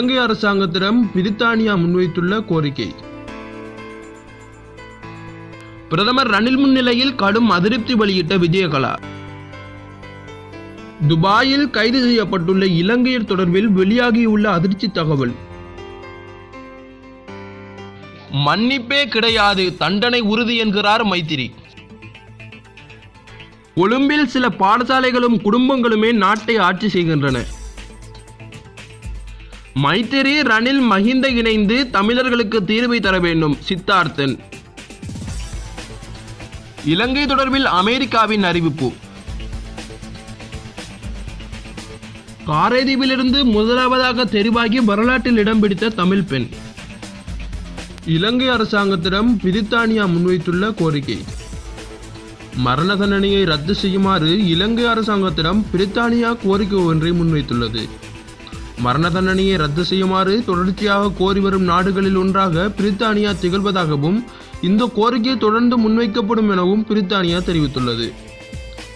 இலங்கை அரசாங்கத்திடம் பிரித்தானியா முன்வைத்துள்ள கோரிக்கை. பிரதமர் ரணில் முன்னிலையில் கடும் அதிருப்தி வெளியிட்ட விஜயகலா. துபாயில் கைது செய்யப்பட்டுள்ள இலங்கையர் தொடர்பில் வெளியாகியுள்ள அதிர்ச்சி தகவல். மன்னிப்பே கிடையாது தண்டனை உறுதி என்கிறார் மைத்திரி. கொழும்பில் சில பாடசாலைகளும் குடும்பங்களுமே நாட்டை ஆட்சி செய்கின்றன. மைத்திரி ரணில் மஹிந்த இணைந்து தமிழர்களுக்கு தீர்வை தர வேண்டும் சித்தார்த்தன். இலங்கை தொடர்பில் அமெரிக்காவின் அறிவிப்பு. காரைதீவிலிருந்து முதலாவதாக தெரிவாகி வரலாற்றில் இடம் பிடித்த தமிழ் பெண். இலங்கை அரசாங்கத்திடம் பிரித்தானியா முன்வைத்துள்ள கோரிக்கை. மரண தண்டனையை ரத்து செய்யுமாறு இலங்கை அரசாங்கத்திடம் பிரித்தானியா கோரிக்கை ஒன்றை முன்வைத்துள்ளது. மரண தண்டனையை ரத்து செய்யுமாறு தொடர்ச்சியாக கோரி வரும் நாடுகளில் ஒன்றாக பிரித்தானியா திகழ்வதாகவும் இந்த கோரிக்கை தொடர்ந்து முன்வைக்கப்படும் எனவும் பிரித்தானியா தெரிவித்துள்ளது.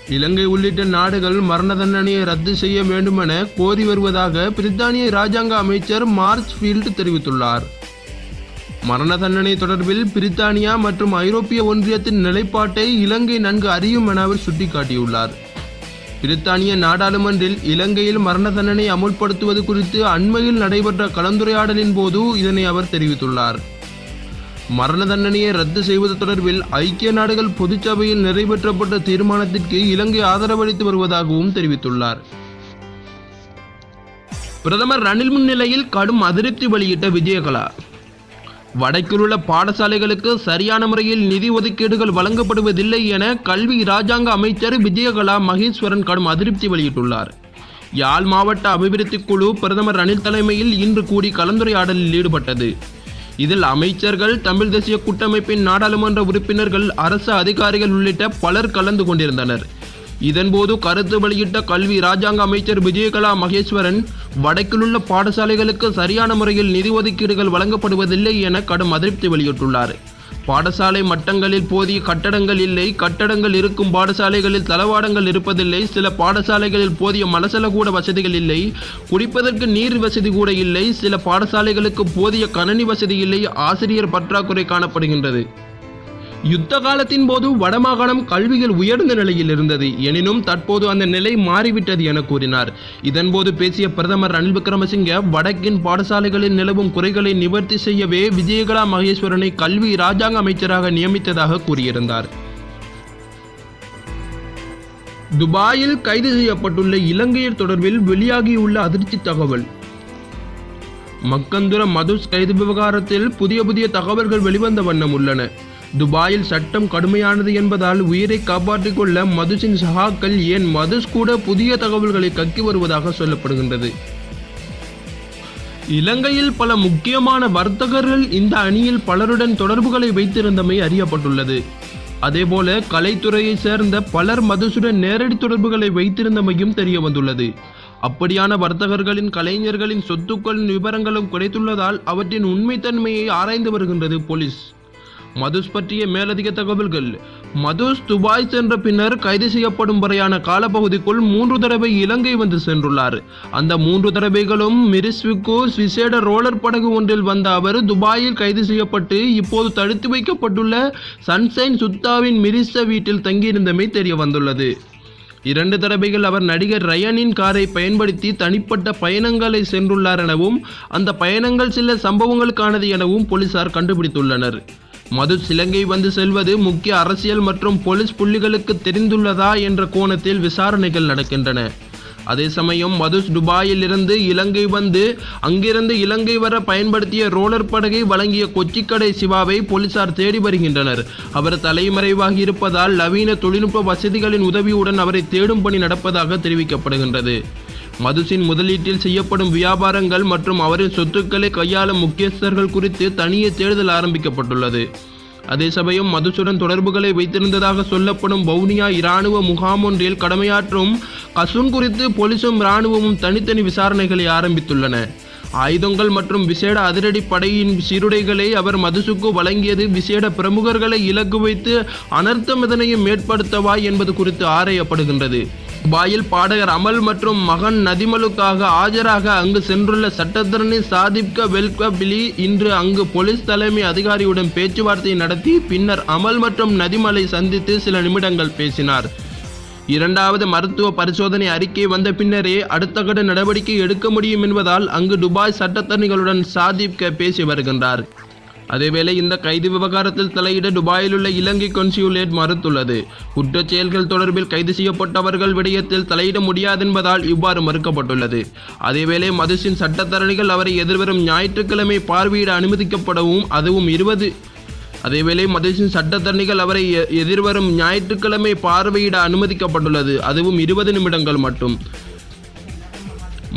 இலங்கை உள்ளிட்ட நாடுகள் மரண தண்டனையை ரத்து செய்ய வேண்டுமென கோரி வருவதாக பிரித்தானிய இராஜாங்க அமைச்சர் மார்ச் ஃபீல்டு தெரிவித்துள்ளார். மரண தண்டனை தொடர்பில் பிரித்தானியா மற்றும் ஐரோப்பிய ஒன்றியத்தின் நிலைப்பாட்டை இலங்கை நன்கு அறியும் என அவர் சுட்டிக்காட்டியுள்ளார். பிரித்தானிய நாடாளுமன்றில் இலங்கையில் மரண தண்டனை அமுல்படுத்துவது குறித்து அண்மையில் நடைபெற்ற கலந்துரையாடலின் போது இதனை அவர் தெரிவித்துள்ளார். மரண தண்டனையை ரத்து செய்வது தொடர்பில் ஐக்கிய நாடுகள் பொதுச்சபையில் நிறைவேற்றப்பட்ட தீர்மானத்திற்கு இலங்கை ஆதரவளித்து வருவதாகவும் தெரிவித்துள்ளார். பிரதமர் ரணில் முன்னிலையில் கடும் அதிருப்தி வெளியிட்ட விஜயகலா வடக்கில் உள்ள பாடசாலைகளுக்கு சரியான முறையில் நிதி ஒதுக்கீடுகள் வழங்கப்படுவதில்லை என கல்வி இராஜாங்க அமைச்சர் விஜயகலா மகேஸ்வரன் கடும் அதிருப்தி வெளியிட்டுள்ளார். யாழ் மாவட்ட அபிவிருத்தி குழு பிரதமர் ரணில் தலைமையில் இன்று கூடி கலந்துரையாடலில் ஈடுபட்டது. இதில் அமைச்சர்கள் தமிழ் தேசிய கூட்டமைப்பின் நாடாளுமன்ற உறுப்பினர்கள் அரசு அதிகாரிகள் உள்ளிட்ட பலர் கலந்து கொண்டிருந்தனர். இதன்போது கருத்து வெளியிட்ட கல்வி ராஜாங்க அமைச்சர் விஜயகலா மகேஸ்வரன் வடக்கிலுள்ள பாடசாலைகளுக்கு சரியான முறையில் நிதி ஒதுக்கீடுகள் வழங்கப்படுவதில்லை என கடும் அதிருப்தி வெளியிட்டுள்ளார். பாடசாலை மட்டங்களில் போதிய கட்டடங்கள் இல்லை கட்டடங்கள் இருக்கும் பாடசாலைகளில் தளவாடங்கள் இருப்பதில்லை சில பாடசாலைகளில் போதிய மலசல கூட வசதிகள் இல்லை குடிப்பதற்கு நீர் வசதி கூட இல்லை சில பாடசாலைகளுக்கு போதிய கணனி வசதி இல்லை ஆசிரியர் பற்றாக்குறை காணப்படுகின்றது. யுத்த காலத்தின் போது வடமாகாணம் கல்வியில் உயர்ந்த நிலையில் இருந்தது. எனினும் தற்போது அந்த நிலை மாறிவிட்டது என கூறினார். இதன்போது பேசிய பிரதமர் ரணில் விக்ரமசிங்க வடக்கின் பாடசாலைகளில் நிலவும் குறைகளை நிவர்த்தி செய்யவே விஜயகலா மகேஸ்வரனை கல்வி இராஜாங்க அமைச்சராக நியமித்ததாக கூறியிருந்தார். துபாயில் கைது செய்யப்பட்டுள்ள இலங்கையர் தொடர்பில் வெளியாகியுள்ள அதிர்ச்சி தகவல். மக்கந்துர மதுஸ் கைது விவகாரத்தில் புதிய புதிய தகவல்கள் வெளிவந்த வண்ணம் உள்ளன. துபாயில் சட்டம் கடுமையானது என்பதால் உயிரை காப்பாற்றிக் கொள்ள மதுசின் சகாக்கள் ஏன் மதுஸ் கூட புதிய தகவல்களை கக்கி வருவதாக சொல்லப்படுகின்றது. இலங்கையில் பல முக்கியமான வர்த்தகர்கள் இந்த அணியில் பலருடன் தொடர்புகளை வைத்திருந்தமை அறியப்பட்டுள்ளது. அதேபோல கலைத்துறையை சேர்ந்த பலர் மதுசுடன் நேரடி தொடர்புகளை வைத்திருந்தமையும் தெரிய வந்துள்ளது அப்படியான வர்த்தகர்களின் கலைஞர்களின் சொத்துக்களின் விவரங்களும் கிடைத்துள்ளதால் அவற்றின் உண்மைத்தன்மையை ஆராய்ந்து வருகின்றது போலீஸ். மதுஸ் பற்றிய மேலதிக தகவல்கள். மதுஸ் துபாய் சென்ற பின்னர் கைது செய்யப்படும் வரையான காலப்பகுதிக்குள் மூன்று தடவை இலங்கை வந்து சென்றுள்ளார். அந்த மூன்று தடவைகளும் மிரிஸ்விக்கு விசேட ரோலர் படகு ஒன்றில் வந்த அவர் துபாயில் கைது செய்யப்பட்டு இப்போது தடுத்து வைக்கப்பட்டுள்ள சன்சைன் சுத்தாவின் மிரிச வீட்டில் தங்கியிருந்தமை தெரிய வந்துள்ளது இரண்டு தடவைகள் அவர் நடிகர் ரயனின் காரை பயன்படுத்தி தனிப்பட்ட பயணங்களை சென்றுள்ளார் எனவும் அந்த பயணங்கள் சில சம்பவங்களுக்கானது எனவும் போலீசார் கண்டுபிடித்துள்ளனர். மது இலங்கை வந்து செல்வது முக்கிய அரசியல் மற்றும் போலீஸ் புள்ளிகளுக்கு தெரிந்துள்ளதா என்ற கோணத்தில் விசாரணைகள் நடக்கின்றன. அதே சமயம் மதுஸ் துபாயில் இருந்து இலங்கை வந்து அங்கிருந்து இலங்கை வர பயன்படுத்திய ரோலர் படகை வழங்கிய கொச்சிக்கடை சிவாவை போலீசார் தேடி வருகின்றனர். அவர் தலைமறைவாகி இருப்பதால் நவீன தொழில்நுட்ப வசதிகளின் உதவியுடன் அவரை தேடும் பணி நடப்பதாக தெரிவிக்கப்படுகின்றது. மதுசின் முதலீட்டில் செய்யப்படும் வியாபாரங்கள் மற்றும் அவரின் சொத்துக்களை கையாளும் முக்கியஸ்தர்கள் குறித்து தனியே தேடுதல் ஆரம்பிக்கப்பட்டுள்ளது. அதே சமயம் மதுசுடன் தொடர்புகளை வைத்திருந்ததாக சொல்லப்படும் வவுனியா இராணுவ முகாம் ஒன்றில் கடமையாற்றும் கசுன் குறித்து போலீசும் இராணுவமும் தனித்தனி விசாரணைகளை ஆரம்பித்துள்ளன. ஆயுதங்கள் மற்றும் விசேட அதிரடி படையின் சீருடைகளை அவர் மதுசுக்கு வழங்கியது விசேட பிரமுகர்களை இலக்கு வைத்து அனர்த்தம் எதனையும் ஏற்படுத்தவா என்பது குறித்து ஆராயப்படுகின்றது. துபாயில் பாடகர் அமல் மற்றும் மகன் நதிமலுக்காக ஆஜராக அங்கு சென்றுள்ள சட்டத்தரணி சாதிப்க வெல்கபிலி இன்று அங்கு போலீஸ் தலைமை அதிகாரியுடன் பேச்சுவார்த்தை நடத்தி பின்னர் அமல் மற்றும் நதிமலை சந்தித்து சில நிமிடங்கள் பேசினார். இரண்டாவது மருத்துவ பரிசோதனை அறிக்கை வந்த பின்னரே அடுத்த கட்ட நடவடிக்கை எடுக்க முடியும் என்பதால் அங்கு துபாய் சட்டத்தரணிகளுடன் சாதிப்க பேசி வருகின்றார். அதேவேளை இந்த கைது விவகாரத்தில் தலையிட துபாயில் உள்ள இலங்கை கொன்சியுலேட் மறுத்துள்ளது. குற்றச் செயல்கள் தொடர்பில் கைது செய்யப்பட்டவர்கள் விடயத்தில் தலையிட முடியாது என்பதால் இவ்வாறு மறுக்கப்பட்டுள்ளது. அதேவேளை மதுசின் சட்டத்தரணிகள் அவரை எதிர்வரும் ஞாயிற்றுக்கிழமை பார்வையிட அனுமதிக்கப்படவும் அதுவும் இருபது. அதேவேளை மதுசின் சட்டத்தரணிகள் அவரை எ- எதிர்வரும் ஞாயிற்றுக்கிழமை பார்வையிட அனுமதிக்கப்பட்டுள்ளது. அதுவும் இருபது நிமிடங்கள் மட்டும்.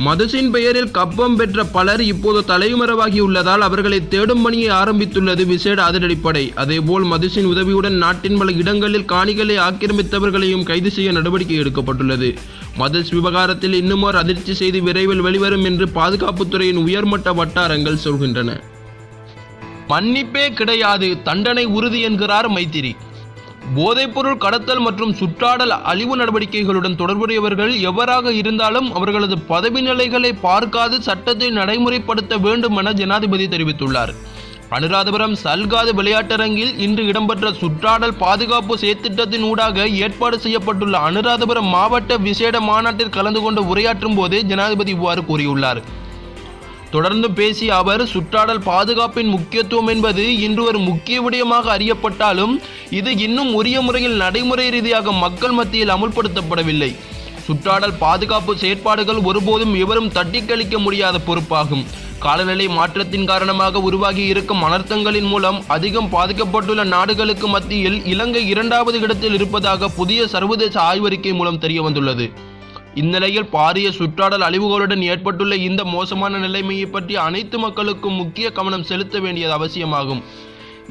மதுசின் பெயரில் கப்பம் பெற்ற பலர் இப்போது தலைமறைவாகியுள்ளதால் அவர்களை தேடும் பணியை ஆரம்பித்துள்ளது விசேட அதிரடிப்படை. அதேபோல் மதுசின் உதவியுடன் நாட்டின் பல இடங்களில் காணிகளை ஆக்கிரமித்தவர்களையும் கைது செய்ய நடவடிக்கை எடுக்கப்பட்டுள்ளது. மதுஸ் விவகாரத்தில் இன்னும் ஒரு அதிர்ச்சி செய்தி விரைவில் வெளிவரும் என்று பாதுகாப்புத்துறையின் உயர்மட்ட வட்டாரங்கள் சொல்கின்றன. மன்னிப்பே கிடையாது தண்டனை உறுதி என்கிறார் மைத்திரி. போதைப்பொருள் கடத்தல் மற்றும் சுற்றாடல் அழிவு நடவடிக்கைகளுடன் தொடர்புடையவர்கள் எவராக இருந்தாலும் அவர்களது பதவி நிலைகளை பார்க்காது சட்டத்தை நடைமுறைப்படுத்த வேண்டும் என ஜனாதிபதி தெரிவித்துள்ளார். அனுராதபுரம் சல்காது விளையாட்டரங்கில் இன்று இடம்பெற்ற சுற்றாடல் பாதுகாப்பு செயற்திட்டத்தின் ஊடாக ஏற்பாடு செய்யப்பட்டுள்ள அனுராதபுரம் மாவட்ட விசேட மாநாட்டில் கலந்து கொண்டு உரையாற்றும் போதே ஜனாதிபதி இவ்வாறு கூறியுள்ளார். தொடர்ந்து பேசிய அவர் சுற்றாடல் பாதுகாப்பின் முக்கியத்துவம் என்பது இன்று ஒரு முக்கிய விடயமாக அறியப்பட்டாலும் இது இன்னும் உரிய முறையில் நடைமுறை ரீதியாக மக்கள் மத்தியில் அமுல்படுத்தப்படவில்லை. சுற்றாடல் பாதுகாப்பு செயற்பாடுகள் ஒருபோதும் எவரும் தட்டி கழிக்க முடியாத பொறுப்பாகும். காலநிலை மாற்றத்தின் காரணமாக உருவாகி இருக்கும் அனர்த்தங்களின் மூலம் அதிகம் பாதிக்கப்பட்டுள்ள நாடுகளுக்கு மத்தியில் இலங்கை இரண்டாவது இடத்தில் இருப்பதாக புதிய சர்வதேச ஆய்வறிக்கை மூலம் தெரிய வந்துள்ளது இந்நிலையில் பாரிய சுற்றாடல் அழிவுகளுடன் ஏற்பட்டுள்ள இந்த மோசமான நிலைமையை பற்றி அனைத்து மக்களுக்கும் முக்கிய கவனம் செலுத்த வேண்டியது அவசியமாகும்.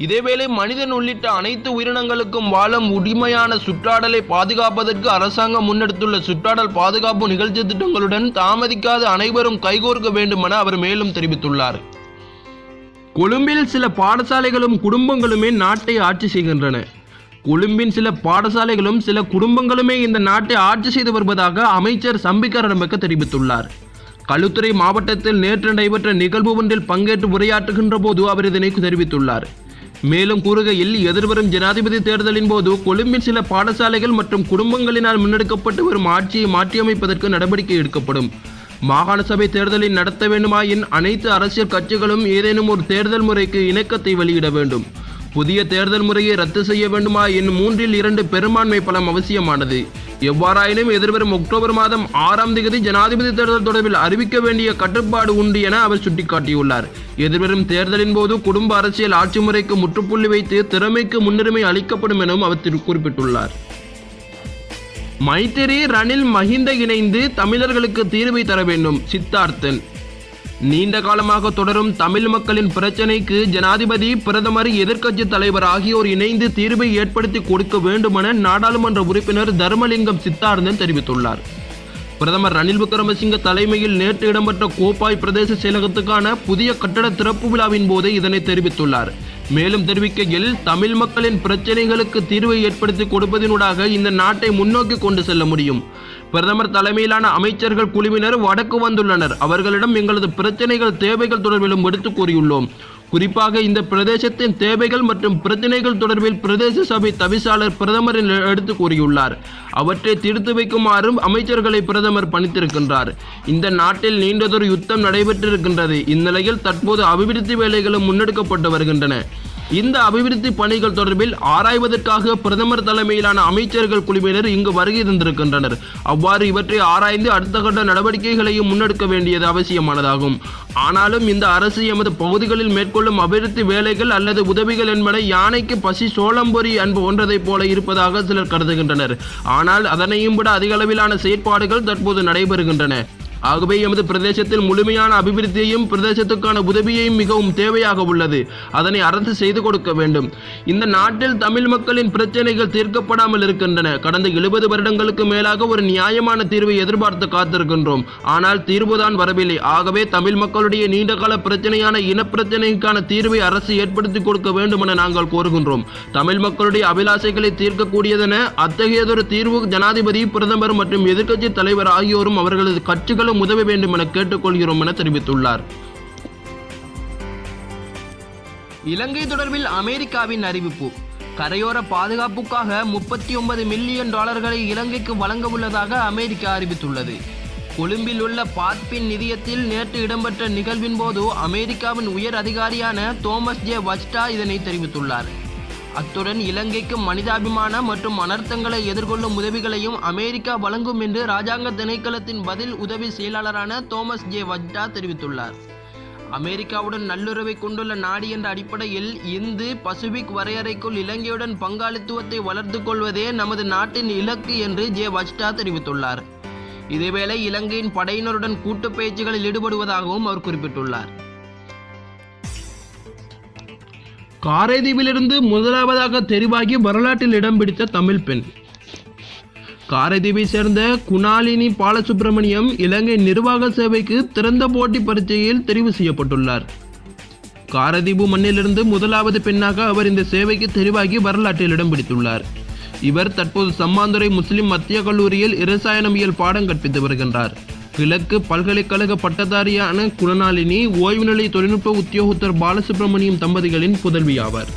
இதேவேளை மனிதன் உள்ளிட்ட அனைத்து உயிரினங்களுக்கும் வாழும் உரிமையான சுற்றாடலை பாதுகாப்பதற்கு அரசாங்கம் முன்னெடுத்துள்ள சுற்றாடல் பாதுகாப்பு நிகழ்ச்சி திட்டங்களுடன் தாமதிக்காது அனைவரும் கைகோர்க்க வேண்டும் என அவர் மேலும் தெரிவித்துள்ளார். கொழும்பில் சில பாடசாலைகளும் குடும்பங்களுமே நாட்டை ஆட்சி செய்கின்றன. கொழும்பின் சில பாடசாலைகளும் சில குடும்பங்களுமே இந்த நாட்டை ஆட்சி செய்து வருவதாக அமைச்சர் சம்பிக்க ரம்பக்க தெரிவித்துள்ளார். களுத்துறை மாவட்டத்தில் நேற்று நடைபெற்ற நிகழ்வு ஒன்றில் பங்கேற்று உரையாற்றுகின்ற போது அவர் இதனை தெரிவித்துள்ளார். மேலும் கூறுகையில் எதிர்வரும் ஜனாதிபதி தேர்தலின் போது கொழும்பின் சில பாடசாலைகள் மற்றும் குடும்பங்களினால் முன்னெடுக்கப்பட்டு வரும் ஆட்சியை மாற்றியமைப்பதற்கு நடவடிக்கை எடுக்கப்படும். மாகாண சபை தேர்தலை நடத்த வேண்டுமாயின் அனைத்து அரசியல் கட்சிகளும் ஏதேனும் ஒரு தேர்தல் முறைக்கு இணக்கத்தை வெளியிட வேண்டும். புதிய தேர்தல் முறையை ரத்து செய்ய வேண்டுமா என் மூன்றில் இரண்டு பெரும்பான்மை பலம் அவசியமானது. எவ்வாறாயினும் எதிர்வரும் அக்டோபர் மாதம் ஆறாம் தேதி ஜனாதிபதி தேர்தல் தொடர்பில் அறிவிக்க வேண்டிய கட்டுப்பாடு உண்டு என அவர் சுட்டிக்காட்டியுள்ளார். எதிர்வரும் தேர்தலின் போது குடும்ப அரசியல் ஆட்சி முறைக்கு முற்றுப்புள்ளி வைத்து திறமைக்கு முன்னுரிமை அளிக்கப்படும் எனவும் அவர் திரு- குறிப்பிட்டுள்ளார். மைத்திரி ரணில் மஹிந்த இணைந்து தமிழர்களுக்கு தீர்வை தர வேண்டும் சித்தார்த்தன். நீண்ட காலமாக தொடரும் தமிழ் மக்களின் பிரச்சினைக்கு ஜனாதிபதி பிரதமர் எதிர்க்கட்சி தலைவர் ஆகியோர் இணைந்து தீர்வை ஏற்படுத்தி கொடுக்க வேண்டுமென நாடாளுமன்ற உறுப்பினர் தர்மலிங்கம் சித்தார்ந்தன் தெரிவித்துள்ளார். பிரதமர் ரணில் விக்ரமசிங்க தலைமையில் நேற்று இடம்பெற்ற கோப்பாய் பிரதேச செயலகத்துக்கான புதிய கட்டட திறப்பு விழாவின் போது இதனை தெரிவித்துள்ளார். மேலும் தெரிவிக்கையில் தமிழ் மக்களின் பிரச்சனைகளுக்கு தீர்வை ஏற்படுத்தி கொடுப்பதினூடாக இந்த நாட்டை முன்னோக்கி கொண்டு செல்ல முடியும். பிரதமர் தலைமையிலான அமைச்சர்கள் குழுவினர் வடக்கு வந்துள்ளனர். அவர்களிடம் எங்களது பிரச்சனைகள் தேவைகள் தொடர்பிலும் எடுத்துக் கூறியுள்ளோம். குறிப்பாக இந்த பிரதேசத்தின் தேவைகள் மற்றும் பிரச்சினைகள் தொடர்பில் பிரதேச சபை தவிசாளர் பிரதமரின் எடுத்து கூறியுள்ளார். அவற்றை தீர்த்து வைக்குமாறும் அமைச்சர்களை பிரதமர் பணித்திருக்கின்றார். இந்த நாட்டில் நீண்டதொரு யுத்தம் நடைபெற்றிருக்கின்றது. இந்நிலையில் தற்போது அபிவிருத்தி வேலைகளும் முன்னெடுக்கப்பட்டு வருகின்றன. இந்த அபிவிருத்தி பணிகள் தொடர்பில் ஆராய்வதற்காக பிரதமர் தலைமையிலான அமைச்சர்கள் குழுவினர் இங்கு வருகை தந்திருக்கின்றனர். அவ்வாறு இவற்றை ஆராய்ந்து அடுத்த கட்ட நடவடிக்கைகளையும் முன்னெடுக்க வேண்டியது அவசியமானதாகும். ஆனாலும் இந்த அரசு எமது பகுதிகளில் மேற்கொள்ளும் அபிவிருத்தி வேலைகள் அல்லது உதவிகள் என்பன யானைக்கு பசி சோளம்பொறி அன்பு ஒன்றதைப் போல இருப்பதாக சிலர் கருதுகின்றனர். ஆனால் அதனையும் விட அதிக அளவிலான செயற்பாடுகள் தற்போது நடைபெறுகின்றன. ஆகவே எமது பிரதேசத்தில் முழுமையான அபிவிருத்தியையும் பிரதேசத்துக்கான உதவியையும் மிகவும் தேவையாக உள்ளது. அதனை அரசு செய்து கொடுக்க வேண்டும். இந்த நாட்டில் தமிழ் மக்களின் பிரச்சனைகள் தீர்க்கப்படாமல் இருக்கின்றன. கடந்த எழுபது வருடங்களுக்கு மேலாக ஒரு நியாயமான தீர்வை எதிர்பார்த்து காத்திருக்கின்றோம். ஆனால் தீர்வுதான் வரவில்லை. ஆகவே தமிழ் மக்களுடைய நீண்டகால பிரச்சனையான இனப்பிரச்சனைக்கான தீர்வை அரசு ஏற்படுத்தி கொடுக்க வேண்டும் என நாங்கள் கோருகின்றோம். தமிழ் மக்களுடைய அபிலாஷைகளை தீர்க்கக்கூடியதென அத்தகையதொரு தீர்வு ஜனாதிபதி பிரதமர் மற்றும் எதிர்க்கட்சி தலைவர் ஆகியோரும் அவர்களது கட்சிகளும் உதவ வேண்டும் என கேட்டுக்கொள்கிறோம் என தெரிவித்துள்ளார். இலங்கை தொடர்பில் அமெரிக்காவின் அறிவிப்பு. கரையோர பாதுகாப்புக்காக முப்பத்தி ஒன்பது மில்லியன் டாலர்களை இலங்கைக்கு வழங்க உள்ளதாக அமெரிக்கா அறிவித்துள்ளது. கொழும்பில் உள்ள பாத்பின் நிதியத்தில் நேற்று இடம்பெற்ற நிகழ்வின் போது அமெரிக்காவின் உயர் அதிகாரியான தோமஸ் ஜே வஸ்டா இதனை தெரிவித்துள்ளார். அத்துடன் இலங்கைக்கு மனிதாபிமான மற்றும் அனர்த்தங்களை எதிர்கொள்ளும் உதவிகளையும் அமெரிக்கா வழங்கும் என்று ராஜாங்க திணைக்களத்தின் பதில் உதவி செயலாளரான தோமஸ் ஜே வஜ்டா தெரிவித்துள்ளார். அமெரிக்காவுடன் நல்லுறவை கொண்டுள்ள நாடு என்ற அடிப்படையில் இந்து பசிபிக் வரையறைக்குள் இலங்கையுடன் பங்காளித்துவத்தை வளர்த்து கொள்வதே நமது நாட்டின் இலக்கு என்று ஜே வஜ்டா தெரிவித்துள்ளார். இதேவேளை இலங்கையின் படையினருடன் கூட்டு பயிற்சிகளில் ஈடுபடுவதாகவும் அவர் குறிப்பிட்டுள்ளார். காரைதீவிலிருந்து முதலாவதாக தெரிவாகி வரலாற்றில் இடம் பிடித்த தமிழ் பெண். காரைதீவை சேர்ந்த குணாலினி பாலசுப்பிரமணியம் இலங்கை நிர்வாக சேவைக்கு திறந்த போட்டி பரீட்சையில் தெரிவு செய்யப்பட்டுள்ளார். காரதீபு மண்ணிலிருந்து முதலாவது பெண்ணாக அவர் இந்த சேவைக்கு தெரிவாகி வரலாற்றில் இடம் பிடித்துள்ளார். இவர் தற்போது சம்மாந்துறை முஸ்லிம் மத்திய கல்லூரியில் இரசாயனவியல் பாடம் கற்பித்து வருகின்றார். கிழக்கு பல்கலைக்கழக பட்டதாரியான குணநாளினி ஓய்வு நிலை தொழில்நுட்ப உத்தியோகத்தர் பாலசுப்ரமணியம் தம்பதிகளின் புதல்வி ஆவார்